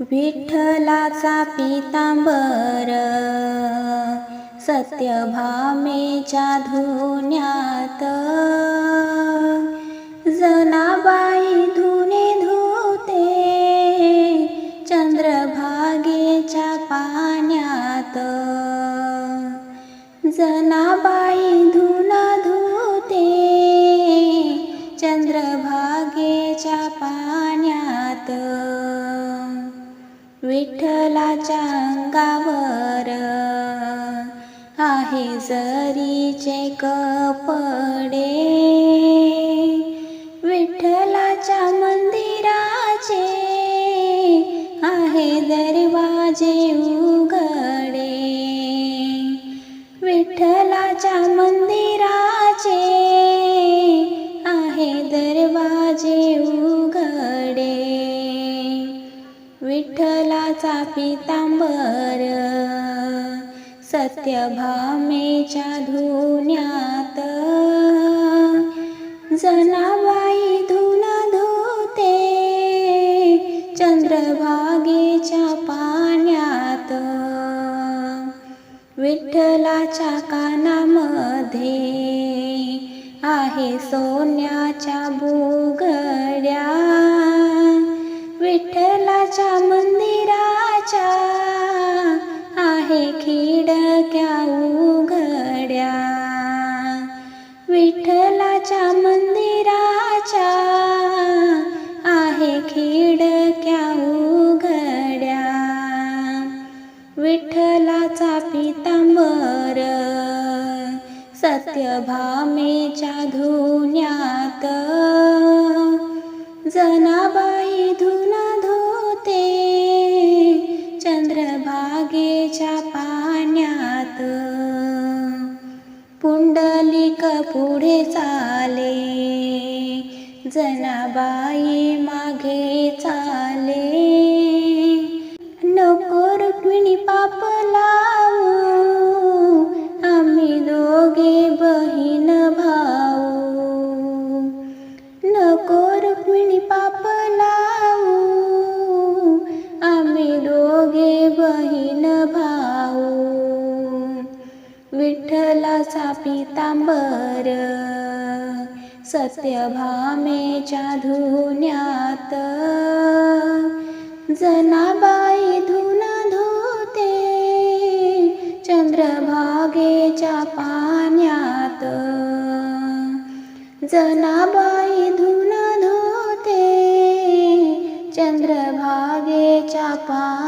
विठ्ठलाचा पितांबर सत्यभामेच्या धुन्यात जनाबाई धुने धुते चंद्रभागेच्या पाण्यात. जनाबाई विठ्ठलाच्या अंगावर आहे जरीचे कपडे. विठ्ठलाच्या मंदिराचे आहे दरवाजे पितांबर सत्यभामेच्या धुण्यात. जनाबाई धुना धुते चंद्रभागेच्या पाण्यात. विठ्ठलाच्या कानामध्ये आहे सोन्याच्या भूग आहे खिडक्या उघड्या. विठ्ठलाच्या मंदिराच्या आहे खिडक्या उघड्या. विठ्ठलाचा पितांबर सत्यभामेच्या धुण्यात. जनाबाई धुन धुते चंद्रभागेच्या पुंडलिक पुढे चाले जनाबाई मागे चाले. विठ्ठलाचा पितांबर सत्यभामेच्या धुन्यात जनाबाई धुन धुते चंद्रभागेच्या पाण्यात. जनाबाई धुन धुते चंद्रभागेच्या पाण्यात